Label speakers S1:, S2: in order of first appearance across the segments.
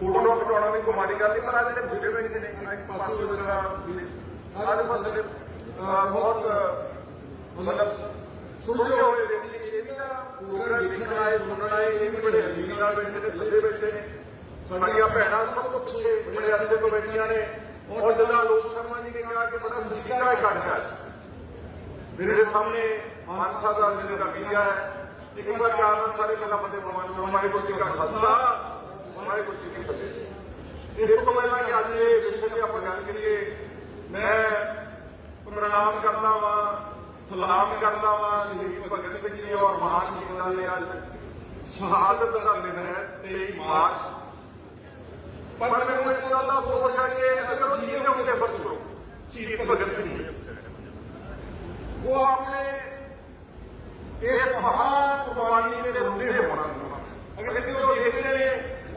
S1: Photo ਖਿਚਾਉਣਾ ਵੀ ਕੋਈ ਮਾੜੀ ਗੱਲ ਨਹੀਂ ਪਰ ਆ ਜਿਹੜੇ ਵੀਡੀਓ ਵੇਖਦੇ ਨੇ ਆਹ ਇੱਕ ਪਾਸੇ ਹੋ ਜਰਾ ਆਹ ਦੇਖੋ ਸਾਡੇ ਬਹੁਤ ਮਤਲਬ ਸੁਣਦੇ ਹੋਏ ਜਿਹੜੇ ਇਹ ਵੀ ਤਾਂ ਪ੍ਰੋਗਰਾਮ ਦੇਖਣ ਆਏ ਸੁਣਨ ਆਏ ਇਹ ਵੀ ਬੜੇ ਅਮੀਰ ਨਾਲ ਬੈਠੇ ਨੇ ਥੱਲੇ ਬੈਠੇ ਨੇ ਸਾਡੀਆਂ ਭੈਣਾਂ ਸਭ ਤੋਂ ਪਿੱਛੇ ਬੜੇ ਅੱਛੇ ਤੋਂ ਬੈਠੀਆਂ ਨੇ ਔਰ ਜਦੋਂ ਲੋਕ ਸ਼ਰਮਾ ਜੀ ਨੇ ਕਿਹਾ ਕਿ ਬੜਾ ਸਦੀਕਾ ਇਕੱਠ ਹੈ ਮੇਰੇ ਸਾਹਮਣੇ ਮਾਨਸਾ ਦਾ ਜਿਹੜੇ ਦਾ ਵੀਡੀਓ ਹੈ ਇੱਕ ਵਾਰ ਚਾਰ ਨਾਲ ਸਾਰੇ ਗੱਲਾਂ ਬੰਦੇ ਬਵਾਨ ਹਮਾਰੇ ਕੋਲ ہمارے کو چیزیں بنے اس کو میں کہ آج وشے کے اپنان کے لیے، میں پرنام کرتا ہوا سلام کرتا ہوا شہید بھگت سنگھ جی اور مہان جی نے آج شہادت کا دن ہے تیئی مارچ۔ پر میں کو اس طرح ہو سکا کہ اگر چیزیں ہم سے بس کرو شہید بھگت سنگھ وہ آپ نے ایک مہان قربانی کے بندے ہونا۔ اگر دیکھتے ہیں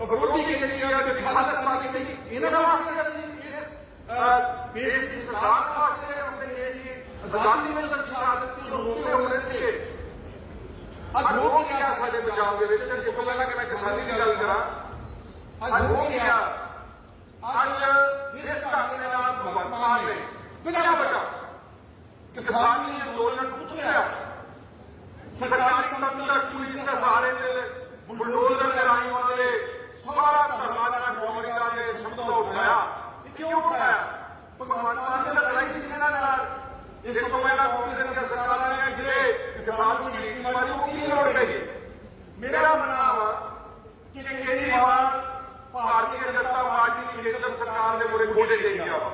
S1: ਵਿਰੋਧੀ ਕਹਿੰਦੀਆਂ ਕਿ ਖਾਲਸਤਾਨ ਕਹਿੰਦੀ ਇਹਨਾਂ ਦਾ ਵਾਸਤੇ ਇਸ ਅਹ, ਦੇਸ਼ ਦੀ ਸਰਕਾਰ ਵਾਸਤੇ ਆਪਣੇ ਦੇਸ਼ ਦੀ ਆਜ਼ਾਦੀ ਵਿੱਚ ਸ਼ਹਾਦਤ ਦੀ ਰੋਕੇ ਹੋਣੇ ਤੇ ਅੱਜ ਹੋ ਕੀ ਗਿਆ ਸਾਡੇ ਪੰਜਾਬ ਦੇ ਵਿੱਚ ਤੇ ਸਭ ਤੋਂ ਪਹਿਲਾਂ ਕਿ ਮੈਂ ਕਿਸਾਨਾਂ ਦੀ ਗੱਲ ਕਰਾਂ ਅੱਜ ਹੋ ਗਿਆ ਅੱਜ ਜਿਸ ਢੰਗ ਦੇ ਨਾਲ ਭਗਵੰਤ ਮਾਨ ਨੇ ਬਿਨਾਂ ਵਜ੍ਹਾ ਕਿਸਾਨੀ ਅੰਦੋਲਨ ਪੁੱਛਿਆ ਸਰਕਾਰੀ ਤੰਤਰ ਪੁਲਿਸ ਦੇ ਸਹਾਰੇ ਦੇ ਬੁਲਡੋਜ਼ਰ ਦੇ ਰਾਹੀਂ ਵਾਲੇ ਸਾਰਾ ਧਰਨਾ ਦਾ ਨੌਕਰੀਆਂ ਦੇ ਮੁੱਦਾ ਉਠਾਇਆ ਇਹ ਕਿਉਂ ਉਠਾਇਆ ਭਗਵਾਨ ਮਾਨ ਨੇ ਲੜਾਈ ਸੀ ਇਹਨਾਂ ਨਾਲ ਇਸ ਤੋਂ ਪਹਿਲਾਂ ਕਾਂਗਰਸ ਦੀਆਂ ਸਰਕਾਰਾਂ ਨੇ ਕਿਸੇ ਕਿਸਾਨ ਨੂੰ ਨੀਤੀ ਮਾਰੀ ਉਹ ਕੀ ਲੋੜ ਪਈ ਮੇਰਾ ਮੰਨਣਾ ਕਿ ਕੇਜਰੀਵਾਲ ਭਾਰਤੀ ਜਨਤਾ ਪਾਰਟੀ ਦੀ ਕੇਂਦਰ ਸਰਕਾਰ ਦੇ ਮੂਰੇ ਗੋਡੇ ਟੇਕ ਗਿਆ ਵਾ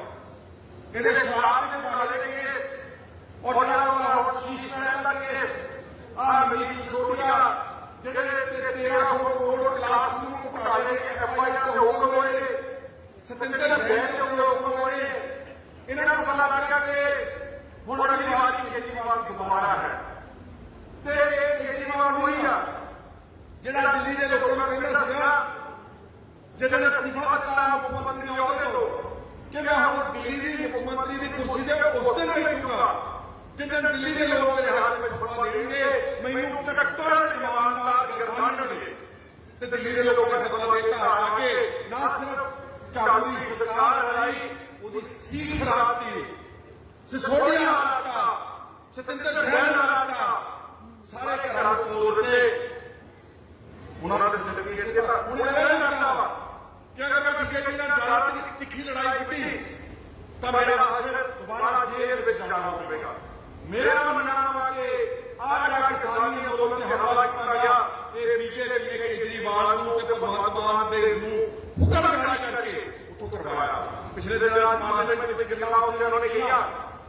S1: ਇਹਦੇ ਸ਼ਰਾਬ ਦੇ ਮਾਮਲੇ ਦੇ ਕੇਸ ਔਰ ਜਿਹੜਾ ਉਹ ਸ਼ੀਸ਼ ਮਹਿਲ ਦਾ ਕੇਸ ਆ ਮੀਸ ਸੋਟੀਆ ਜਿਹੜੇ ਤੇ 1300 ਕਰੋੜ ਕਲਾਸ ਨੂੰ ਘੁਟਾਲੇ ਦੇ ਦੇ ਹੁਕਮ ਹੋਏ ਨੇ ਸਤਿੰਦਰ ਬੈਂਸ ਦੇ ਹੁਕਮ ਹੋਏ ਇਹਨਾਂ ਨੂੰ ਪਤਾ ਲੱਗ ਗਿਆ ਕਿ ਹੁਣ ਅਗਲੀ ਵਾਰ ਕੇਜਰੀਵਾਲ ਦੁਬਾਰਾ ਹੈ ਤੇ ਇਹ ਕੇਜਰੀਵਾਲ ਹੋਈ ਆ ਜਿਹੜਾ ਦਿੱਲੀ ਦੇ ਲੋਕਾਂ ਨੂੰ ਕਹਿੰਦਾ ਸੀਗਾ ਜਦੋਂ ਨੇ ਅਸਤੀਫਾ ਦਿੱਤਾ ਮੁੱਖ ਮੰਤਰੀ ਦੇ ਤੋਂ ਕਿ ਮੈਂ ਹੁਣ ਦਿੱਲੀ ਦੀ ਮੁੱਖ ਮੰਤਰੀ ਦੀ ਕੁਰਸੀ ਤੇ ਉਸ ਦਿਨ ਬੈਠੂਗਾ ਜਿੱਦਣ ਦਿੱਲੀ ਦੇ ਲੋਕ ਮੇਰੇ ਹੱਥ ਵਿੱਚ ਫੜਾ ਦੇਣਗੇ, ਮੈਨੂੰ ਟੱਕਰ ਇਮਾਨਦਾਰ ਗਰਦਾਨਣਗੇ ਤੇ ਦਿੱਲੀ ਦੇ ਲੋਕਾਂ ਨੇ ਫਤਵਾ ਦਿੱਤਾ ਆ ਕੇ ਨਾ ਸਿਰਫ ਦੀ ਸਰਕਾਰ ਲੜਾਈ ਉਹਦੀ ਸੀਟ ਖਰਾਬਤੀ ਸਿਸੋੜੀਆਂ ਹਟਾ ਸਤਿੰਦਰ ਜੈਨ ਹਟਾ ਸਾਰੇ ਘਰਾਂ ਨੂੰ ਤੋੜ ਦਿੱਤੇ। ਉਹਨਾਂ ਨੇ ਸਰਟੀਫਿਕੇਟ ਦਿੱਤਾ ਹੁਣ ਇਹ ਕਰਦਾ ਵਾ ਕਿ ਅਗਰ ਮੈਂ ਬੀਜੇਪੀ ਨਾਲ ਜ਼ਿਆਦਾ ਤਿ- ਤਿੱਖੀ ਲੜਾਈ ਕੀਤੀ ਤਾਂ ਮੇਰਾ ਹਾਜ਼ਰ ਦੁਬਾਰਾ ਜੇਲ੍ਹ ਵਿੱਚ ਜਾਣਾ ਪਵੇਗਾ। ਮੇਰਾ ਮੰਨਣਾ ਵਾ ਕਿ آج مانے میں جتنے جتنا اسے انہوں نے کیا؟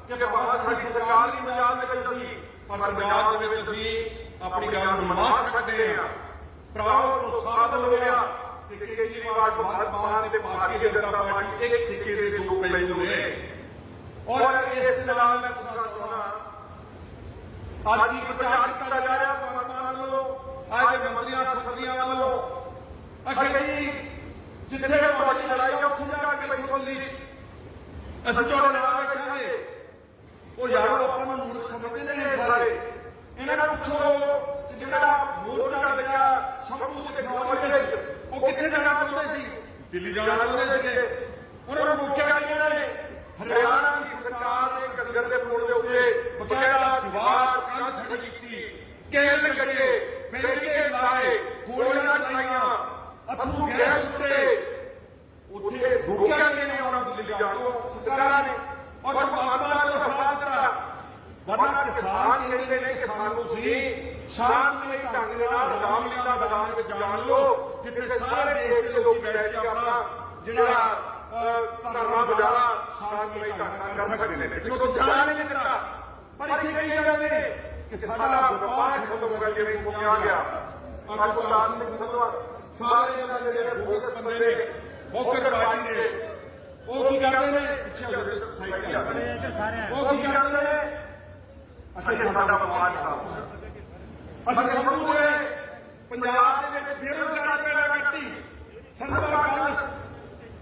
S1: کہ بہت بڑی سرکار کی مجال میں تسلیم پر مجال میں تسلیم اپنی جان نماز کرتے ہیں پراؤڈ تو ثابت ہو گیا۔ کہ کیجریوال کو بھارت بہانے سے بھارتی جنتا پارٹی ایک سکھے دے دو پہلو ہے اور اس نظام میں پوچھا تھا آج کی پچار کرتا جا رہا تو ہمارا لو، آج کے منتریاں سکریاں جتے ہیں جتنے لڑائی کا پھنجا کے بہت لیچ ਅਸੀਂ ਤੁਹਾਡੇ ਨਾਲ ਬੈਠਾਂਗੇ। ਉਹ ਯਾਰੋ ਆਪਾਂ ਨੂੰ ਮੂਰਖ ਸਮਝਦੇ ਨੇ ਇਹ ਸਾਰੇ। ਇਹਨਾਂ ਨੂੰ ਪੁੱਛੋ ਕਿ ਜਿਹੜਾ ਮੋਰਚਾ ਲੱਗਿਆ ਸ਼ੰਭੂ ਦੇ ਖਿਲਾਫ ਵਿੱਚ ਉਹ ਕਿੱਥੇ ਜਾਣਾ ਚਾਹੁੰਦੇ ਸੀ? ਦਿੱਲੀ ਜਾਣਾ ਚਾਹੁੰਦੇ ਸੀਗੇ ਉਹਨਾਂ ਨੂੰ ਰੋਕਿਆ ਗਿਆ ਨੇ ਹਰਿਆਣਾ ਦੀ ਸਰਕਾਰ ਨੇ ਕੰਗਰ ਦੇ ਪੁਲ ਦੇ ਉੱਤੇ ਬਕਾਇਦਾ ਦੀਵਾਰ ਕੰਧ ਖੜੀ ਕੀਤੀ ਕੇਲ ਕੱਢੇ ਬੈਰੀਕੇਡ ਲਾਏ ਗੋਲੀਆਂ ਚਲਾਈਆਂ ਅਥਰੂ ਗੈਸ ਸੁੱਟੇ ਉੱਥੇ ਰੋਕਿਆ ਗਿਆ ਨੇ ਉਹਨਾਂ ਨੂੰ ਦਿੱਲੀ ਜਾਣ ਤੋਂ ਸਰਕਾਰਾਂ ਨੇ ਔਰ ਪਾਕਿਸਤਾਨ ਦਾ ਸਾਥ ਦਿੱਤਾ ਵਰਨਾ ਕਿਸਾਨ ਜਿਹੜੇ ਨੇ ਕਿਸਾਨ ਨੂੰ ਸੀ ਸ਼ਾਂਤਮਈ ਢੰਗ ਦੇ ਨਾਲ ਰਾਮਲੀਲਾ ਮੈਦਾਨ ਵਿੱਚ ਜਾਣ ਲੋ ਜਿੱਥੇ ਸਾਰੇ ਦੇਸ਼ ਦੇ ਲੋਕ ਬੈਠ ਕੇ ਆਪਣਾ ਜਿਹੜਾ ਧਰਨਾ ਬਜਾਣਾ ਸ਼ਾਂਤਮਈ ਢੰਗ ਨਾਲ ਕਰ ਸਕਦੇ ਨੇ ਲੇਕਿਨ ਉਹ ਜਾਣ ਨਹੀਂ ਦਿੱਤਾ। ਪਰ ਇੱਥੇ ਕਹੀ ਜਾਂਦੇ ਨੇ ਕਿ ਸਾਡਾ ਵਪਾਰ ਖਤਮ ਹੋ ਗਿਆ। ਜਿਵੇਂ ਮੁਕਿਆ ਗਿਆ ਅੱਜ ਗੁਰਦਾਸ ਸਿੰਘ ਸੰਧਵਾ ਸਾਰੇ ਦੇ ਜਿਹੜੇ ਬੋਗਸ ਬੰਦੇ ਨੇ
S2: ਫੋਕਰ ਪਾਰਟੀ ਦੇ ਉਹ ਕੀ ਕਰਦੇ ਨੇ? ਪਿੱਛੇ ਹੋ ਜਾਓ ਸਾਈਡ ਤੇ ਆ ਜਾਓ। ਉਹ ਕੀ ਕਰਦੇ ਨੇ? ਅਸੀਂ ਸਾਡਾ ਵਪਾਰ ਸਾਹਿਬ ਅਸੀਂ ਸੰਭੂ ਦੇ ਪੰਜਾਬ ਦੇ ਵਿੱਚ ਬੇਰੁਜ਼ਗਾਰੀ ਪੈਦਾ ਕੀਤੀ। ਸੰਧਵਾ ਕਾਲਜ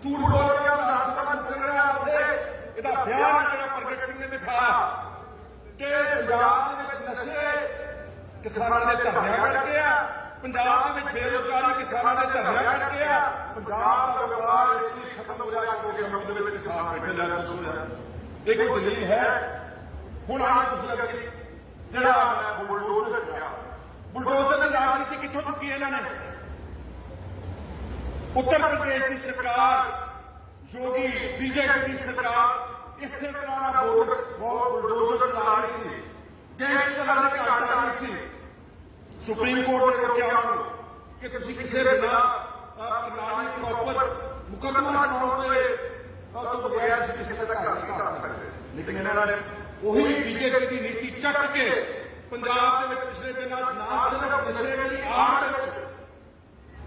S2: ਝੂਠ ਬੋਲ ਕੇ ਉਹਦਾ ਹਸਪਤਾਲ ਰਿਹਾ ਉੱਥੇ ਇਹਦਾ ਬਿਆਨ ਹੈ ਜਿਹੜਾ ਪ੍ਰਗਟ ਸਿੰਘ ਨੇ ਦਿਖਾਇਆ। ਕਿ ਪੰਜਾਬ ਦੇ ਵਿੱਚ ਨਸ਼ੇ ਕਿਸਾਨਾਂ ਦੇ ਧਰਨਿਆਂ ਕਰਕੇ ਆ। ਪੰਜਾਬ ਦੇ ਵਿੱਚ ਬੇਰੁਜ਼ਗਾਰੀ ਕਿਸਾਨਾਂ ਦੇ ਧਰਨਿਆਂ ਕਰਕੇ ਆ। ਪੰਜਾਬ ਦਾ ਵਪਾਰ ਇਸ ਲਈ ਖਤਮ ਹੋ ਰਿਹਾ ਕਿਉਂਕਿ ਸੜਕ ਦੇ ਵਿੱਚ ਕਿਸਾਨ ਬੈਠੇ ਲੈ ਕੁਛ ਹੋ ਰਿਹਾ ਇਹ ਕੋਈ ਦਲੀਲ ਹੈ? ਹੁਣ ਆ ਤੁਸੀਂ ਲੱਗੇ ਜਿਹੜਾ ਬੁਲਡੋਜ਼ਰ ਕਿਹਾ ਬੁਲਡੋਜ਼ਰ ਦੀ ਰਾਜਨੀਤੀ ਕਿੱਥੋਂ ਚੁੱਕੀ ਹੈ ਇਹਨਾਂ ਨੇ? اتر پردیش کی سرکار، یوگی بی جے پی کی سرکار اسی طرح بہت بلڈوزر چلا رہی سی گینگسٹر کا کاٹ رہی سی سپریم کورٹ نے روکیا ہوں کہ تسی کسے بنا پرنالی پروپر مقدمہ چلاؤ تے تو بغیر تسی کسے کا گھر نہیں کر لیکن انہوں نے وہی بی جے پی کی نیتی چک کے پنجاب میں پچھلے دنوں نہ صرف نشے کی آڑ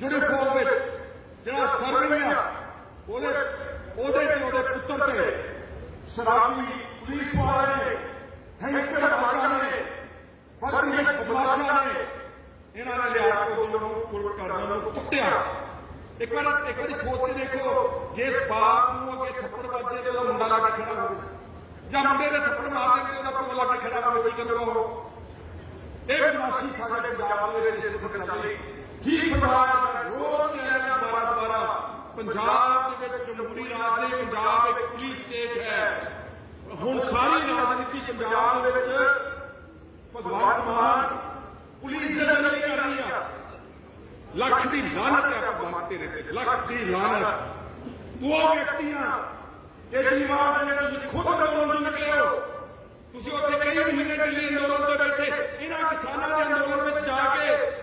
S2: ਯੂਨੀਫਾਰਮ ਵਿੱਚ ਜਿਹੜਾ ਸਰਵਿੰਗ ਆ, ਉਹਦੇ ਉਹਦੇ ਤੇ ਉਹਦੇ ਪੁੱਤਰ ਤੇ ਸ਼ਰਾਬੀ ਪੁਲਿਸ ਵਾਲੇ ਨੇ, ਹੈਂਕਰ ਬਾਜ਼ਾਂ ਨੇ, ਵਰਦੀ ਵਿੱਚ ਬਦਮਾਸ਼ਾਂ ਨੇ, ਇਹਨਾਂ ਨੇ ਲਿਆ ਕੇ ਉਹਨਾਂ ਨੂੰ ਪੁਲ ਕਰਨ ਨੂੰ ਕੁੱਟਿਆ। ਇੱਕ ਵਾਰ ਇੱਕ ਵਾਰੀ ਸੋਚ ਕੇ ਦੇਖੋ, ਜੇ ਇਸ ਬਾਪ ਨੂੰ ਅੱਗੇ ਥੱਪੜ ਵੱਜੇ ਤੇ ਉਹਦਾ ਮੁੰਡਾ ਲਾ ਕੇ ਖੜਾ ਹੋਵੇ। ਜਾਂ ਮੁੰਡੇ ਦੇ ਥੱਪੜ ਮਾਰ ਦੇ ਤੇ ਉਹਦਾ ਪਿਓ ਲਾ ਕੇ ਖੜਾ ਹੋਵੇ ਕੀ ਕਰੂਗਾ ਇਹ ਬਦਮਾਸ਼ੀ ਸਾਡੇ ਪੰਜਾਬ ਦੇ ਵਿੱਚ ਇਸ ਵਕਤ ਚੱਲ ਰਹੀ ਠੀਕ ਫਰਮਾਇਆ ਮੈਂ ਰੋਜ਼ ਕਹਿ ਰਿਹਾ ਦੁਬਾਰਾ ਦੁਬਾਰਾ। ਪੰਜਾਬ ਦੇ ਵਿੱਚ ਜਮਹੂਰੀ ਰਾਜ ਨਹੀਂ, ਪੰਜਾਬ ਇੱਕ ਪੁਲਿਸ ਸਟੇਟ ਹੈ। ਹੁਣ ਸਾਰੀ ਰਾਜਨੀਤੀ ਪੰਜਾਬ ਦੇ ਵਿੱਚ ਭਗਵੰਤ ਮਾਨ ਪੁਲਿਸ ਦੇ ਨਾਲ ਕਰ ਰਹੀ ਆ। ਲੱਖ ਦੀ ਲਾਨਤ ਹੈ ਭਗਵੰਤ ਤੇਰੇ ਤੇ ਲੱਖ ਦੀ ਲਾਨਤ ਦੋ ਵਿਅਕਤੀਆਂ, ਕੇਜਰੀਵਾਲ ਨੇ ਤੁਸੀਂ ਖੁਦ ਅੰਦੋਲਨ ਚ ਨਿਕਲੇ ਹੋ। ਤੁਸੀਂ ਉੱਥੇ ਕਈ ਮਹੀਨੇ ਦਿੱਲੀ ਅੰਦੋਲਨ ਤੇ ਬੈਠੇ। ਇਹਨਾਂ ਕਿਸਾਨਾਂ ਦੇ ਅੰਦੋਲਨ ਵਿੱਚ ਜਾ ਕੇ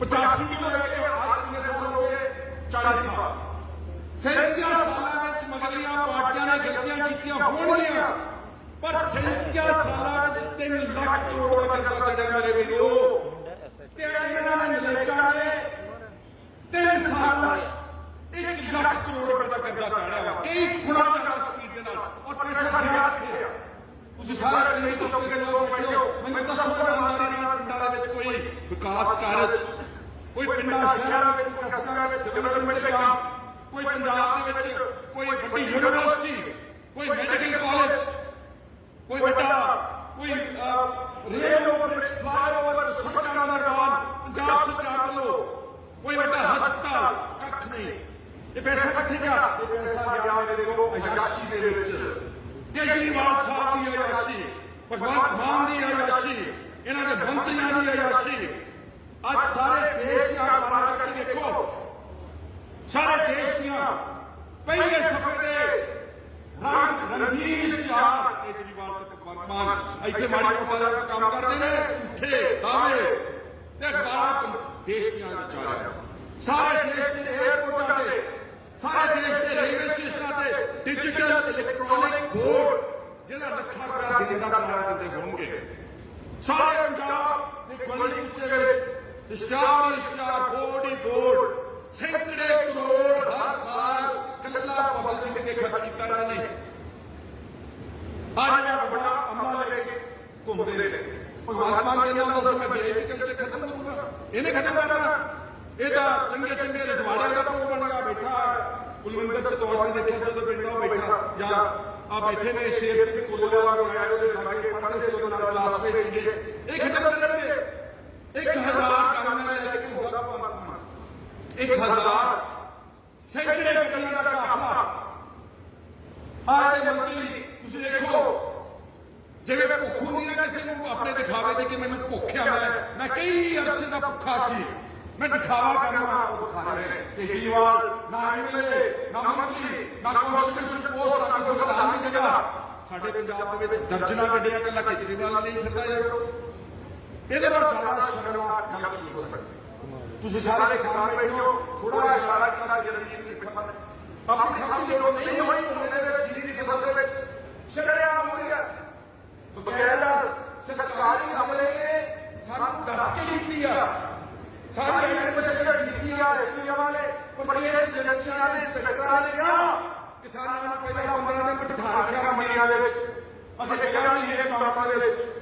S2: 85 ਨੂੰ ਲੈ ਕੇ ਅੱਜ ਕਿੰਨੇ ਸਾਲ ਹੋ ਗਏ? 40 ਸਾਲ। ਸੈਂਤੀਆਂ ਸਾਲਾਂ ਵਿੱਚ ਮਗਲੀਆਂ ਪਾਰਟੀਆਂ ਨੇ ਗਲਤੀਆਂ ਕੀਤੀਆਂ ਹੋਣਗੀਆਂ। ਪਰ ਸੈਂਤੀਆਂ ਸਾਲਾਂ ਵਿੱਚ 3 ਲੱਖ ਕਰੋੜ ਦਾ ਕਰਜ਼ਾ ਚੜਿਆ ਮੇਰੇ ਵੀਰੋ ਤੇ ਇਹਨਾਂ ਨੇ ਨਲੇਕਾ ਨੇ 3 ਸਾਲਾਂ 1 ਲੱਖ ਕਰੋੜ ਰੁਪਏ ਦਾ ਕਰਜ਼ਾ ਚਾੜਿਆ ਵਾ ਕਈ ਗੁਣਾ ਜ਼ਿਆਦਾ ਸਪੀਡ ਦੇ ਨਾਲ। ਔਰ ਪੈਸਾ ਗਿਆ ਕਿੱਥੇ ਆ ਤੁਸੀਂ ਸਾਰੇ ਪਿੰਡ ਤੋਂ ਟੱਪ ਕੇ ਲੋਕ ਬੈਠੇ ਹੋ। ਮੈਨੂੰ ਦੱਸੋ ਇਮਾਨਦਾਰੀ ਨਾਲ ਪਿੰਡਾਂ ਦੇ ਵਿੱਚ ਕੋਈ ਵਿਕਾਸ ਕਾਰਜ ਕੋਈ ਪਿੰਡਾਂ, ਸ਼ਹਿਰਾਂ ਵਿੱਚ ਕਸਬਾਂ ਵਿੱਚ ਡਿਵੈਲਪਮੈਂਟ ਦੇ ਕੰਮ ਕੋਈ ਪੰਜਾਬ ਦੇ ਵਿੱਚ, ਕੋਈ ਵੱਡੀ ਯੂਨੀਵਰਸਿਟੀ ਕੋਈ ਮੈਡੀਕਲ ਕਾਲਜ ਕੋਈ ਵੱਡਾ, ਕੋਈ ਰੇਲ ਓਵਰ ਫਲਾਈਓਵਰ ਸੜਕਾਂ ਦਾ ਨਿਰਮਾਣ ਪੰਜਾਬ ਸਰਕਾਰ ਵੱਲੋਂ ਕੋਈ ਵੱਡਾ ਹਸਪਤਾਲ ਕੱਖ ਨਹੀਂ। ਇਹ ਪੈਸਾ ਕਿੱਥੇ ਗਿਆ ਇਹ ਪੈਸਾ ਗਿਆ ਮੇਰੇ ਕੋਲ ਅਯਾਸ਼ੀ ਦੇ ਵਿੱਚ। ਕੇਜਰੀਵਾਲ ਸਾਹਿਬ ਦੀ ਅਯਾਸ਼ੀ, ਭਗਵੰਤ ਮਾਨ ਦੀ ਅਯਾਸ਼ੀ, ਇਹਨਾਂ ਦੇ ਮੰਤਰੀਆਂ ਦੀ ਅਯਾਸ਼ੀ ਅੱਜ ਸਾਰੇ ਦੇਸ਼ ਦੀਆਂ ਅਖਬਾਰਾਂ ਚੱਕ ਕੇ ਦੇਖੋ। ਸਾਰੇ ਦੇਸ਼ ਦੀਆਂ ਪਹਿਲੇ ਸਫੇ ਦੇ ਰੰਗ ਰੰਗੀਨ ਇਸ਼ਤਿਹਾਰ ਕੇਜਰੀਵਾਲ ਤੇ ਭਗਵੰਤ ਮਾਨ। ਇੱਥੇ ਮਾੜੀ ਮੋਟਾ ਕੰਮ ਕਰਦੇ ਨੇ, ਝੂਠੇ ਦਾਅਵੇ ਤੇ ਅਖਬਾਰਾਂ ਦੇਸ਼ ਦੀਆਂ ਵਿਚਾਰਾਂ ਸਾਰੇ ਦੇਸ਼ ਦੇ 에어ਪੋਰਟਾਂ ਤੇ, ਸਾਰੇ ਦੇਸ਼ ਦੇ ਡਿਜੀਟਲ ਇਲੈਕਟ੍ਰੋਨਿਕ ਵੋਟ ਜਿਹੜਾ ਲੱਖਾਂ ਰੁਪਇਆ ਦੇਣ ਦਾ ਕਿਰਾਇਆ ਦਿੰਦੇ ਹੋਣਗੇ। ਸਾਰੇ ਪੰਜਾਬ ਦੇ ਗਲੀ ਕੁੱਚੇ ਵਿੱਚ اشتہار اشتہار بورڈ ہی بورڈ سینکڑے کروڑ ہر سال کلا پبلسٹی کے خرچ کیتا رہا نہیں آج میں بڑا عملہ لے کے گھومتے رہے بھگوان مان کے نام سے میں بے نکل سے ختم کروں گا انہیں ختم کرنا یہ چنگے چنگے رجواڑے کا پرو بن گیا بیٹھا کلوندر سے تو نے دیکھا سو تو پنڈا بیٹھا یا آ بیٹھے نے شیر سے بھی کولوا اور آیا تو لگے پڑھتے سے تو کلاس میں چیزیں ایک ختم کر 1000 ਕੰਮ ਲੈ ਕੇ ਘੁੰਮਦਾ ਭਗਵਾਨ 1000 ਸੈਂਕੜੇ ਗੱਡੀਆਂ ਦਾ ਕਾਫਲਾ ਆਏ ਮੰਤਰੀ, ਤੁਸੀਂ ਦੇਖੋ, ਜਿਵੇਂ ਭੁੱਖ ਹੁੰਦੀ ਨਾ ਕਿਸੇ ਨੂੰ ਆਪਣੇ ਦਿਖਾਵੇ ਦੇ ਕਿ ਮੈਨੂੰ ਭੁੱਖ ਮੈਂ ਮੈਂ ਕਈ ਅਰਸੇ ਦਾ ਭੁੱਖਾ ਸੀ। ਮੈਂ ਦਿਖਾਵਾ ਕਰਨਾ ਉਹ ਦਿਖਾ ਰਹੇ। ਕੇਜਰੀਵਾਲ, ਨਾ ਐਮਐਲਏ ਨਾ ਮੰਤਰੀ, ਨਾ ਕਨਸਟੀਟਿਊਸ਼ਨ ਪੋਸਟ ਨਾ ਕਿਸੇ ਦੀ ਜਗ੍ਹਾ। ਸਾਡੇ ਪੰਜਾਬ ਦੇ ਵਿੱਚ ਦਰਜਨਾ ਗੱਡੀਆਂ ਕੱਲਾ ਕੇਜਰੀਵਾਲ ਨਹੀਂ ਫਿਰਦਾ ਯਾਰ ਇਹਦੇ ਨਾਲ ਜ਼ਿਆਦਾ ਸ਼ਰਮਨਾਕ ਗੱਲ ਨਹੀਂ ਹੋ ਸਕਦੀ ਤੁਸੀਂ ਸਾਰੇ ਦੇ ਸਾਹਮਣੇ ਬੈਠੇ ਹੋ ਥੋੜਾ ਜਿਹਾ ਇਸ਼ਾਰਾ ਕੀਤਾ ਸਿੰਘ ਖੰਮਨ ਨੇ ਆਪਣੀ ਸਭ ਦੀ ਲੋੜ ਨਹੀਂ ਹੋਈ ਉਹਦੇ ਦੇ ਵਿੱਚ ਜੀਰੀ ਦੀ ਫਸਲ ਦੇ ਵਿੱਚ। ਸ਼ਰੇਆਮ ਹੋ ਗਿਆ ਬਕਾਇਦਾ ਸਰਕਾਰੀ ਅਮਲੇ ਨੇ ਸਾਨੂੰ ਦੱਸ ਕੇ ਦਿੱਤੀ ਆ। ਸਾਰੇ ਐਡਮਿਨਿਸਟ੍ਰੇਟਰ ਡੀਸੀਆ ਐਸਪੀਆ ਵਾਲੇ ਪਰਚੇਸ ਏਜੰਸੀਆਂ ਦੇ ਇੰਸਪੈਕਟਰਾਂ ਨੇ ਕਿਹਾ। ਕਿਸਾਨਾਂ ਨੂੰ ਪਹਿਲਾਂ 15 ਦਿਨ ਬਿਠਾ ਰੱਖਿਆ ਮੰਡੀਆਂ ਦੇ ਵਿੱਚ। ਅਸੀਂ ਕਿਹਾ ਨਹੀਂ ਇਹ ਕੰਮਾਂ ਦੇ ਵਿੱਚ।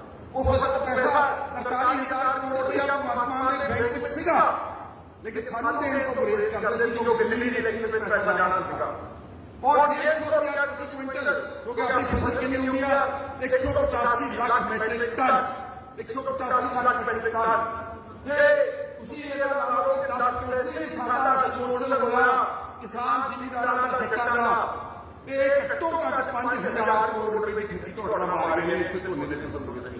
S2: ਉਹ ਫਸਲ ਦਾ ਪੈਸਾ 48000 ਕਰੋੜ ਰੁਪਇਆ ਮਹਾਤਮਾ ਦੇ ਬੈਂਕ ਵਿੱਚ ਸੀਗਾ ਲੇਕਿਨ ਸਾਨੂੰ ਦੇਣ ਤੋਂ ਗੁਰੇਜ਼ ਕਰਦੇ ਸੀ ਜੋ ਦਿੱਲੀ ਦੀ ਇਲੈਕਸ਼ਨ ਵਿੱਚ ਪੈਸਾ ਜਾਣਾ ਸੀਗਾ ਔਰ 150 ਰੁਪਇਆ ਪ੍ਰਤੀ ਕੁਇੰਟਲ ਕਿਉਂਕਿ ਆਪਣੀ ਫਸਲ ਕਿੰਨੀ ਹੁੰਦੀ ਆ 185 lakh metric ton 185 lakh metric ton ਜੇ ਤੁਸੀਂ ਇਹਦਾ ਨਾਲੋਂ 10 ਪੈਸੇ ਵੀ ਸਾਡਾ ਸ਼ੋਸ਼ਣ ਹੋਇਆ ਕਿਸਾਨ ਜ਼ਿਮੀਦਾਰਾਂ ਦਾ ਜੱਟਾਂ ਦਾ ਤੇ ਘੱਟੋ ਘੱਟ 5000 ਕਰੋੜ ਰੁਪਏ ਦੀ ਠੱਗੀ ਤੁਹਾਡਾ ਮਾਰ ਗਏ ਨੇ ਇਸ ਝੋਨੇ ਦੇ ਫਸਲ ਦੇ ਵਿੱਚ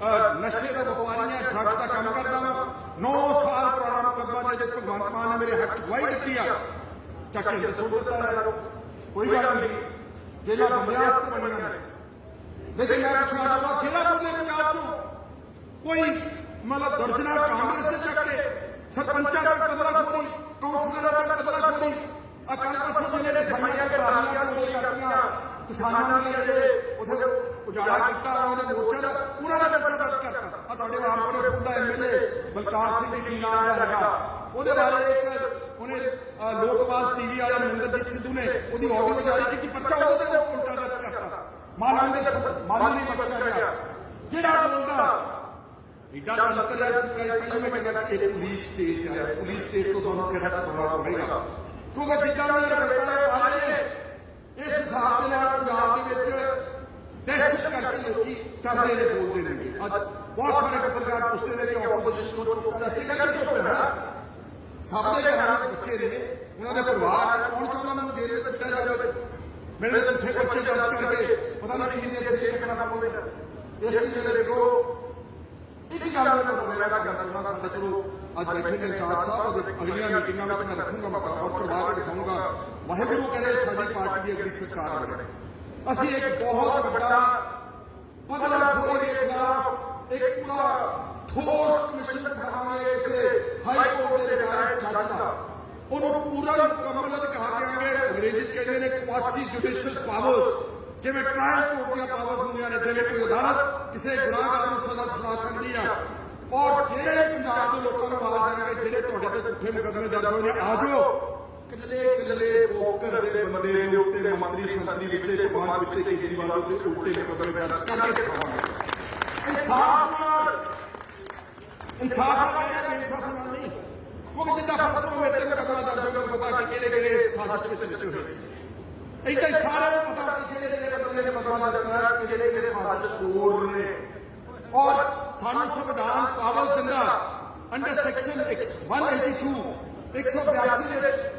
S2: ਨਸ਼ੇ ਦਾ ਵਪਾਰੀ ਜਾਂ ਦਾ ਕੰਮ ਕਰਦਾ ਵਾਂ। 9 ਸਾਲ ਪੁਰਾਣਾ ਮੁਕਦਮਾ ਜੇ ਭਗਵੰਤ ਮਾਨ ਨੇ ਮੇਰੇ ਹੱਕ 'ਚ ਦਿੱਤੀ ਆ। ਚੱਕ ਕੇ ਅੰਦਰ ਸੁੱਟ ਦਿੱਤਾ ਹੈ। ਕੋਈ ਗੱਲ ਨਹੀਂ। ਜੇਲਾ ਬੰਦਿਆਂ ਬਣੀਆਂ ਨੇ ਲੇਕਿਨ ਮੈਂ ਪੁੱਛਣਾ ਚਾਹੁੰਦਾ, ਜਿਹੜਾ ਬੋਲੇ ਪੰਜਾਬ ਚੋਂ ਕੋਈ ਮਤਲਬ ਦਰਜਨਾ ਕਾਂਗਰਸ ਦੇ ਚੱਕ ਕੇ ਸਰਪੰਚਾਂ ਦਾ ਕਦਲਾ ਖੋਰੀ ਕੌਂਸਲਰਾਂ ਦਾ ਕਦਲਾ ਖੋਰੀ ਅਕਾਲ ਪਰਸੋਂ ਜਿਹਨੇ ਦਿਖਾਈਆਂ ਟਰਾਲੀਆਂ ਚੋਰੀ ਕਰਤੀਆਂ ਕਿਸਾਨਾਂ ਨੇ ਜਿਹੜੇ ਉਥੇ ਉਜਾੜਾ ਕੀਤਾ, ਉਹਨਾਂ ਦੇ ਮੋਰਚਾ ਦਾ ਪੂਰਾ ਦਾ ਪਰਚਾ ਦਰਜ ਕਰਤਾ ਆ ਤੁਹਾਡੇ ਰਾਮਪੁਰੇ ਪਿੰਡ ਐਮਐਲਏ ਬਲਕਾਰ ਸਿੰਘ ਦੀ ਨਾਮ ਦਾ ਹੈਗਾ। ਉਹਦੇ ਬਾਰੇ ਇੱਕ ਉਹਨੇ ਲੋਕਵਾਸ ਟੀਵੀ ਵਾਲੇ ਮਨਿੰਦਰਜੀਤ ਸਿੱਧੂ ਨੇ ਉਹਦੀ ਆਡੀਓ ਜਾਰੀ ਕੀਤੀ, ਪਰਚਾ ਉਹਦੇ ਉਲਟਾ ਦਰਜ ਕਰਤਾ। ਮਾਲੂਮ ਦੇ ਮਾਲੂਮ ਨਹੀਂ ਬਖਸ਼ਿਆ ਗਿਆ। ਜਿਹੜਾ ਬੋਲਦਾ ਇੱਡਾ ਅੰਤਰ ਹੈ ਪਹਿਲਾਂ ਮੈਂ ਕਹਿੰਦਾ ਕਿ ਇਹ ਪੁਲਿਸ ਸਟੇਟ ਹੈ। ਪੁਲਿਸ ਸਟੇਟ ਤੋਂ ਸਾਨੂੰ ਕਿਹੜਾ ਚੁਣਨਾ ਪਵੇਗਾ ਕਿਉਂਕਿ ਜਿੱਦਾਂ ਦੇ ਰਵੱਈਆ ਨੇ ਪਾਲੇ ਨੇ ਇਸ ਹਿਸਾਬ ਦੇ ਨਾਲ ਪੰਜਾਬ ਦੇ ਵਿੱਚ ਦਹਿਸ਼ਤ ਕਰਕੇ ਲੋਕੀ کرتے رہے بولتے رہے آج بہت سارے پترکار پوچھتے رہے کہ اپوزیشن کو چپ کرنا ایسے کر کے چپ کرنا سامنے کے ہمارے بچے نے انہوں نے پریوار ہے کون چاہتا میں جیل میں سٹا جائے میرے جھوٹے بچے درج کر کے پتہ نہیں کتنی دیر جیل کرنا پوے اس لیے میرے بیٹو ایک ہی گل میں تو میرا کا کرنا سمجھ چلو، آج بیٹھے ہیں چار صاحب اور اگلیاں میٹنگاں میں میں رکھوں گا مطلب اور کروا کے دکھاؤں گا۔ واحد کرے ساری پارٹی کی اگلی سرکار بنے اسی ایک بہت بڑا بدلا خوری کے خلاف ایک پورا ٹھوس مشن بنانے سے ہائی کورٹ نے ڈائریکٹ چاہا تھا۔ ان پورا مکملت کہا گیا کہ انگریزی کہتے ہیں کواسی جوڈیشل پاورز جی میں ٹرائل کورٹ دیا پاورز ہوں نے جی کوئی عدالت کسی گناہ گار سزا سنا سکتی ہے۔ اور جہے پنجاب کے لوگوں کو آواز دیں گے جہے تے جھوٹے مقدمے درج ہوئے آ ਕੱਲੇ ਕੱਲੇ ਪੋਕਰ ਦੇ ਬੰਦੇ ਦੇ ਉੱਤੇ ਮੰਤਰੀ ਸੰਤਰੀ ਵਿੱਚ ਭਗਵਾਨ ਵਿੱਚ ਕੇਜਰੀਵਾਲ ਦੇ ਉਲਟੇ ਮੁਕੱਦਮੇ ਦਰਜ ਕਰਕੇ ਦਿਖਾਵਾਂਗੇ ਇਨਸਾਫ ਨਾਲ ਇਨਸਾਫ ਨਾਲ ਕਹਿਣਾ ਬੇਇਨਸਾਫ ਨਾਲ ਨਹੀਂ। ਉਹ ਜਿੱਦਾਂ ਫਰਜ਼ ਕਰੋ ਤੇ ਮੁਕੱਦਮਾ ਦਰਜ ਹੋਗਾ ਪਤਾ ਕਿ ਕਿਹੜੇ ਕਿਹੜੇ ਸਾਜ਼ਿਸ਼ ਵਿੱਚ ਵਿੱਚ ਹੋਏ ਸੀ। ਏਦਾਂ ਹੀ ਸਾਰਿਆਂ ਨੂੰ ਪਤਾ ਕਿ ਜਿਹੜੇ ਜਿਹੜੇ ਬੰਦੇ ਨੇ ਮੁਕੱਦਮਾ ਦਰਜ ਕਰਾਇਆ ਕਿ ਜਿਹੜੇ ਕਿਹੜੇ ਸਾਜ਼ਿਸ਼ ਕੋਰ ਨੇ। ਔਰ ਸਾਨੂੰ ਸੰਵਿਧਾਨ ਪਾਵਰ ਦਿੰਦਾ ਅੰਡਰ ਸੈਕਸ਼ਨ 182 182 ਵਿੱਚ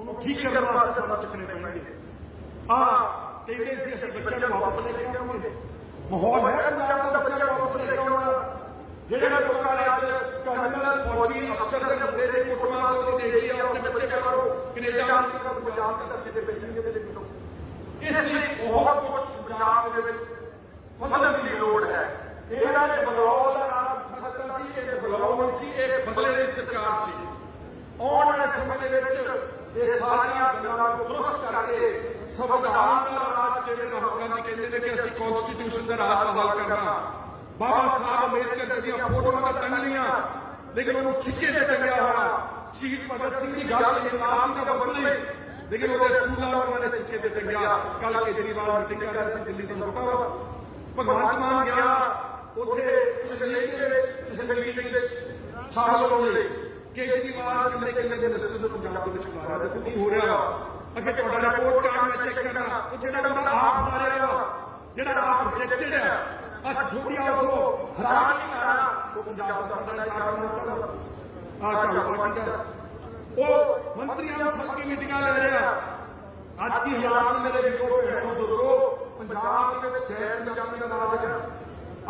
S2: ਉਹਨੂੰ ਠੀਕ ਕਰਨ ਵਾਸਤੇ ਸਾਨੂੰ ਚੱਕਣੇ ਪੈਣਗੇ ਆ ਕਹਿੰਦੇ ਸੀ ਅਸੀਂ ਬੱਚਿਆਂ ਨੂੰ ਵਾਪਸ ਲੈ ਕੇ ਆਵਾਂਗੇ ਮਾਹੌਲ ਹੈ ਪੰਜਾਬ ਦਾ ਬੱਚਿਆਂ ਨੂੰ ਵਾਪਸ ਲੈ ਕੇ ਆਉਣਾ ਜਿਹੜੇ ਲੋਕਾਂ ਨੇ ਅੱਜ ਕਰਨਲ ਫੌਜੀ ਅਫਸਰ ਦੇ ਮੁੰਡੇ ਦੇ ਕੁੱਟਮਾਰ ਤੋਂ ਦੀ ਦੇਖੀ ਆ ਆਪਣੇ ਬੱਚੇ ਕਰੋ ਕੈਨੇਡਾ ਨੂੰ ਪੰਜਾਬ ਦੀ ਧਰਤੀ ਤੇ ਭੇਜਣਗੇ ਤੇ ਦੇਖੋ ਇਸ ਲਈ ਬਹੁਤ ਕੁਝ ਪੰਜਾਬ ਦੇ ਵਿੱਚ ਬਦਲਣ ਦੀ ਲੋੜ ਹੈ ਇਹਨਾਂ ਨੇ ਬਦਲਾਅ ਦਾ ਨਾਮ ਦਿੱਤਾ ਸੀ ਇਹ ਬਦਲਾਅ ਨਹੀਂ ਸੀ ਇਹ ਬਦਲੇ ਦੀ ਸਰਕਾਰ ਸੀ ਆਉਣ ਵਾਲੇ ਸਮੇਂ ਦੇ ਵਿੱਚ ਇਹ ਸਾਰੀਆਂ ਗੱਲਾਂ ਨੂੰ ਦਰੁਸਤ ਕਰਕੇ ਸੰਵਿਧਾਨ ਦਾ ਰਾਜ ਜਿਹੜੇ ਰਾਹੁਲ ਗਾਂਧੀ ਕਹਿੰਦੇ ਨੇ ਕਿ ਅਸੀਂ ਕਨਸਟੀਟਿਊਸ਼ਨ ਦਾ ਰਾਜ ਬਹਾਲ ਕਰਨਾ। ਬਾਬਾ ਸਾਹਿਬ ਅੰਬੇਦਕਰ ਦੀਆਂ ਫੋਟੋਆਂ ਤਾਂ ਟੰਗ ਲੇਕਿਨ ਉਹਨੂੰ ਛਿੱਕੇ ਤੇ ਟੰਗਿਆ ਹੋਇਆ। ਸ਼ਹੀਦ ਭਗਤ ਸਿੰਘ ਦੀ ਗੱਲ ਇਨਕਲਾਬ ਦੀ ਤਾਂ ਬਦਲੀ ਲੇਕਿਨ ਉਹਦੇ ਸੂਲਾਂ ਉਹਨਾਂ ਨੇ ਛਿੱਕੇ ਤੇ ਟੰਗਿਆ। ਕੱਲ ਕੇਜਰੀਵਾਲ ਮੀਟਿੰਗ ਕਰ ਰਿਹਾ ਸੀ ਦਿੱਲੀ ਤੋਂ ਪਤਾ ਵਾ ਭਗਵੰਤ ਮਾਨ ਗਿਆ, ਉੱਥੇ ਸ਼ਹੀਦ ਦੇ ਵਿੱਚ ਕਿਸੇ ਮੀਟਿੰਗ ਵਿੱਚ, ਸ਼ਾਮਲ ਹੋਣ ਲਈ। ਕੇਜਰੀਵਾਲ ਕਿੰਨੇ ਕਿੰਨੇ ਮਿਨਿਸਟਰ ਨੂੰ ਪੰਜਾਬ ਦੇ ਵਿੱਚ ਬੁਲਾ ਦੇਖੋ ਕੀ ਹੋ ਰਿਹਾ ਅੱਗੇ ਤੁਹਾਡਾ ਰਿਪੋਰਟ ਕਾਰਡ ਮੈਂ ਚੈੱਕ ਕਰਨਾ ਉਹ ਜਿਹੜਾ ਬੰਦਾ ਆਪ ਹਾਰਿਆ ਜਿਹੜਾ ਆਪ ਰਿਜੈਕਟਡ ਹੈ ਅਸ ਛੋਟੀਆਂ ਉਥੋਂ ਹਰਾ ਕੇ ਨਹੀਂ ਉਹ ਪੰਜਾਬ ਦਾ ਸਾਡਾ ਚਾਰ ਬਣਾਤਾ ਆ। ਝਾੜੂ ਪਾਰਟੀ ਦਾ। ਉਹ ਮੰਤਰੀਆਂ ਨੂੰ ਸੱਦ ਕੇ ਮੀਟਿੰਗਾਂ ਲੈ ਰਿਹਾ। ਅੱਜ ਕੀ ਹਾਲਾਤ ਨੇ ਮੇਰੇ ਵੀਰੋ, ਭੈਣੋ ਬਜ਼ੁਰਗੋ ਪੰਜਾਬ ਦੇ ਵਿੱਚ ਗੈਰ ਪੰਜਾਬੀ ਦਾ ਰਾਜ ਹੈ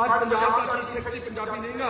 S2: ਅੱਜ ਪੰਜਾਬ ਦਾ ਚੀਫ ਸੈਕਟਰੀ ਪੰਜਾਬੀ ਨਹੀਂਗਾ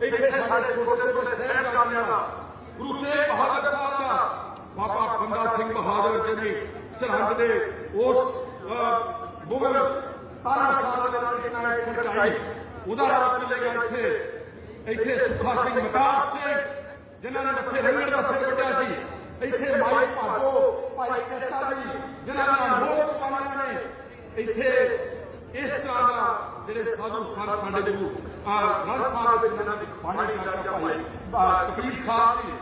S2: ਇੱਥੇ ਸਾਡੇ ਛੋਟੇ ਛੋਟੇ ਸਹਿਬਜ਼ਾਦਿਆਂ ਦਾ, ਗੁਰੂ ਤੇਗ ਬਹਾਦਰ ਸਾਹਿਬ ਦਾ, ਬਾਬਾ ਬੰਦਾ ਸਿੰਘ ਬਹਾਦਰ ਜੀ ਨੇ ਸਰਹੰਦ ਦੇ ਉਸ ਮੁਗਲ ਤਾਰਾ ਦੇ ਨਾਲ ਕਿੰਨਾ ਖਰਚਾਈ ਉਹਦਾ ਰਾਜ ਚਲੇ ਚੱਲੇਗਾ ਇੱਥੇ। ਇੱਥੇ ਸੁਖਾ ਸਿੰਘ ਮਤਾਬ ਸਿੰਘ ਜਿਨ੍ਹਾਂ ਨੇ ਦੱਸੇ ਰੰਗੜ ਦਾ ਸਿਰ ਵੱਢਿਆ ਸੀ। ਇੱਥੇ ਮਾਈ ਭਾਗੋ, ਭਾਈ ਚੇਤਾ ਜੀ, ਜਿਨ੍ਹਾਂ ਦਾ ਲੋਕ ਕੁਰਬਾਨੀਆਂ ਨੇ। ਇੱਥੇ ਇਸ ਤਰ੍ਹਾਂ ਦਾ ਜਿਹੜੇ ਸਾਧੂ ਸੰਤ ਸਾਡੇ ਗੁਰੂ ਗ੍ਰੰਥ ਸਾਹਿਬ ਵਿੱਚ ਜਿਨ੍ਹਾਂ ਦੀ ਬਾਣੀ ਕਰਕੇ ਭਾਈ ਕਬੀਰ ਸਾਹਿਬ ਜੀ।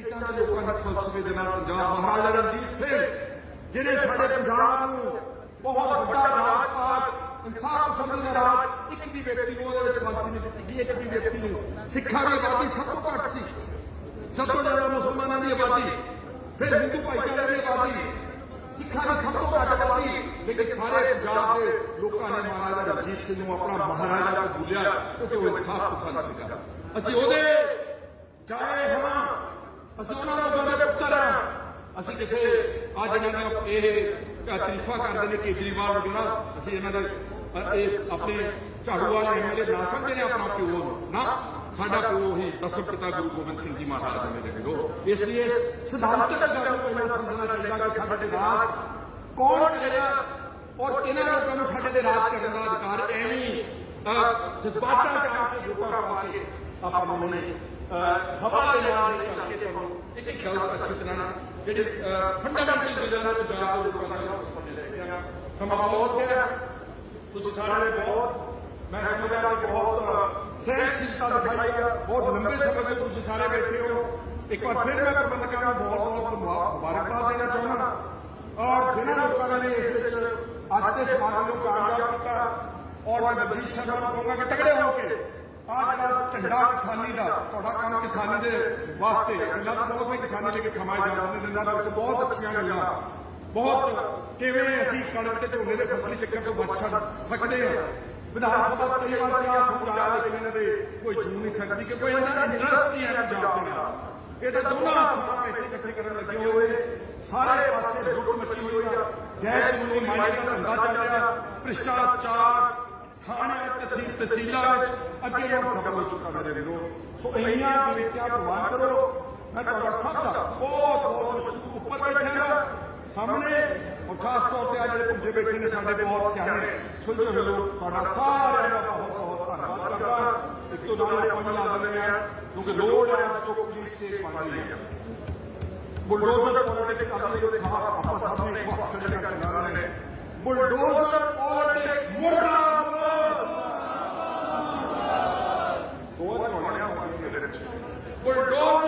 S2: ਇਦਾਂ ਦੇ ਲੋਕਾਂ ਦੇ ਫਲਸਫੇ ਦੇ ਨਾਲ ਪੰਜਾਬ ਮਹਾਰਾਜਾ ਰਣਜੀਤ ਸਿੰਘ ਜਿਹੜੇ ਸਾਡੇ ਪੰਜਾਬ ਨੂੰ ਬਹੁਤ ਵੱਡਾ ਰਾਜ ਪਾਕ ਇਨਸਾਫ ਪਸੰਦ ਦਾ ਰਾਜ ਇੱਕ ਵੀ ਵਿਅਕਤੀ ਨੂੰ ਉਹਦੇ ਵਿੱਚ ਫਾਂਸੀ ਨਹੀਂ ਦਿੱਤੀ ਗਈ ਇੱਕ ਵੀ ਵਿਅਕਤੀ ਨੂੰ। ਸਿੱਖਾਂ ਦੀ ਆਬਾਦੀ ਸਭ ਤੋਂ ਘੱਟ ਸੀ। ਸਭ ਤੋਂ ਜ਼ਿਆਦਾ ਮੁਸਲਮਾਨਾਂ ਦੀ ਆਬਾਦੀ। ਫਿਰ ਹਿੰਦੂ ਭਾਈਚਾਰੇ ਦੀ ਆਬਾਦੀ। ਸਿੱਖਾਂ ਦੀ ਸਭ ਤੋਂ ਘੱਟ ਆਬਾਦੀ। لیکن سارے پنجاب کے لوگوں نے مہاراجا رنجیت سنگھ اپنا مہاراجا کو بھولیا کیونکہ وہ انصاف پسند سکا اسی وہ چاہے ہاں اسی انہوں نے لوگوں کے پتر ہیں۔ اسی کسی آج انہوں نے یہ تعریفہ کرتے ہیں کیجریوال وغیرہ اسی انہوں نے اپنے جھاڑو والے ایم ایل اے بنا سکتے ہیں اپنا پیو نا ساڈا پیو ہی دسم پتا گرو گوبند سنگھ جی مہاراج میرے ویرو اس لیے سدھانتک گل کو سمجھنا چاہیے کہ سارے راج ਕੌਣ ਕਰੇਗਾ ਔਰ ਇਹਨਾਂ ਲੋਕਾਂ ਨੂੰ ਸਾਡੇ ਤੇ ਰਾਜ ਕਰਨ ਦਾ ਅਧਿਕਾਰ ਐਵੇਂ ਜਜ਼ਬਾਤਾਂ ਚ ਆ ਕੇ ਲੋਕਾਂ ਪਾ ਕੇ ਆਪਾਂ ਨੂੰ ਨੇ ਹਵਾ ਦੇ ਨਾਲ ਨਹੀਂ ਚੱਲ ਕੇ ਤੁਹਾਨੂੰ ਇੱਕ ਇੱਕ ਗੱਲ ਅੱਛੀ ਤਰ੍ਹਾਂ ਨਾਲ ਜਿਹੜੀ ਫੰਡਾਮੈਂਟਲ ਗੱਲਾਂ ਨੂੰ ਜਾ ਕੇ ਲੋਕਾਂ ਨਾਲ ਉਸ ਪੱਲੇ ਲੈ ਕੇ ਸਮਾਂ ਬਹੁਤ ਗਿਆ। ਤੁਸੀਂ ਸਾਰਿਆਂ ਨੇ ਬਹੁਤ, ਮੈਂ ਸਮਝਦਾ ਕਿ ਬਹੁਤ ਸਹਿਨਸ਼ੀਲਤਾ ਦਿਖਾਈ ਹੈ ਬਹੁਤ ਲੰਬੇ ਸਮੇਂ ਤੋਂ ਤੁਸੀਂ ਸਾਰੇ ਬੈਠੇ ਹੋ। ਇੱਕ ਵਾਰ ਫਿਰ ਮੈਂ ਪ੍ਰਬੰਧਕਾਂ ਨੂੰ ਬਹੁਤ ਬਹੁਤ ਮੁਬਾਰਕਬਾਦ ਦੇਣਾ ਚਾਹੁੰਦਾ। ਔਰ ਜਿਨ੍ਹਾਂ ਲੋਕਾਂ ਨੇ ਇਸ ਵਿੱਚ ਅੱਜ ਦੇ ਸਮਾਗਮ ਨੂੰ ਕਾਮਯਾਬ ਕੀਤਾ, ਔਰ ਮੈਂ ਬਲਜੀਤ ਸ਼ਰਮਾ ਨੂੰ ਕਹੂੰਗਾ ਕਿ ਤਗੜੇ ਹੋ ਕੇ ਆਹ ਜਿਹੜਾ ਝੰਡਾ ਕਿਸਾਨੀ ਦਾ, ਤੁਹਾਡਾ ਕੰਮ ਕਿਸਾਨੀ ਦੇ ਵਾਸਤੇ ਗੱਲਾਂ ਤਾਂ ਬਹੁਤ ਨੇ ਕਿਸਾਨੀ, ਲੇਕਿਨ ਸਮਾਜ ਜਾਣ ਦੇ ਦਿੰਦਾ ਵਿੱਚ ਬਹੁਤ ਅੱਛੀਆਂ ਗੱਲਾਂ, ਬਹੁਤ ਕਿਵੇਂ ਅਸੀਂ ਕਣਕ ਤੇ ਝੋਨੇ ਦੇ ਫਸਲੀ ਚੱਕਰ ਤੋਂ ਬਚ ਸਕਦੇ ਹਾਂ। ਵਿਧਾਨ ਸਭਾ ਦਾ ਕਈ ਵਾਰ ਕਿਹਾ ਸਮਝਾਇਆ ਲੇਕਿਨ ਇਹਨਾਂ ਦੇ ਕੋਈ ਜੂ ਨਹੀਂ ਸਕਦੀ ਕਿ ਕੋਈ ਇਹਨਾਂ ਦਾ ਇੰਟਰਸਟ ਨਹੀਂ ਹੈ ਪੰਜਾਬ ਦੇ ਨਾਲ। ਇਹ ਤਾਂ ਦੋਨਾਂ ਪੈਸੇ ਇਕੱਠੇ ਕਰਨ ਲੱਗੇ ਹੋਏ ਸਾਰੇ ਪਾਸੇ ਲੁੱਟ ਮੱਚੀ ਹੋਈ ਆ ਗੈਰ ਕਾਨੂੰਨੀ ਮਾਈਨਿੰਗ ਦਾ ਧੰਦਾ ਚੱਲ ਰਿਹਾ ਭ੍ਰਿਸ਼ਟਾਚਾਰ ਥਾਣੇ ਤਹਿਸੀਲ ਤਹਿਸੀਲਾਂ ਵਿੱਚ ਅੱਗੇ ਨਾਲੋਂ ਡਬਲ ਹੋ ਚੁੱਕਾ ਮੇਰੇ ਵੀਰੋ ਸੋ ਇੰਨੀਆਂ ਬੇਨਤੀਆਂ ਪ੍ਰਵਾਨ ਕਰੋ ਮੈਂ ਤੁਹਾਡਾ ਸਭ ਦਾ ਬਹੁਤ ਬਹੁਤ ਮਸ਼ਕੂਰ ਉੱਪਰ ਬੈਠੇ ਨਾ ਸਾਹਮਣੇ ਔਰ ਖਾਸ ਤੌਰ ਤੇ ਅੱਜ ਜਿਹੜੇ ਪੁੱਜੇ ਬੈਠੇ ਨੇ ਸਾਡੇ ਬਹੁਤ ਸਿਆਣੇ ਸੁਣਦੇ ਹੋਏ ਲੋਕ ਤੁਹਾਡਾ ਸਾਰਿਆਂ ਦਾ ਬਹੁਤ ਬਹੁਤ ਧੰਨਵਾਦ ਕਰਦਾ ਇੱਕ ਤੋਂ ਨਾਲ ਆਪਾਂ ਮਿਲਾ ਦਿੰਦੇ ਆ ਕਿਉਂਕਿ ਲੋੜ ਹੈ ਅੱਜ ਤੋਂ ਪੁਲਿਸ ਸਟੇਟ ਬਣ ਰਹੀ ਹੈ ਬੁਲਡੋਜ਼ਰ ਪੋਲਿਟਿਕਸ ਕਰਨ ਦੇ ਖਿਲਾਫ ਆਪਾਂ ਸਭ ਨੇ ਇੱਕ ਹੱਥ ਖੜੇ ਕਰਕੇ ਲੜਨਾ ਹੈ। ਬੁਲਡੋਜ਼ਰ ਪੋਲਿਟਿਕਸ ਮੁਰਦਾਬਾਦ! ਹੈ। ਵਿੱਚ ਬੁਲਡੋਜ਼ਰ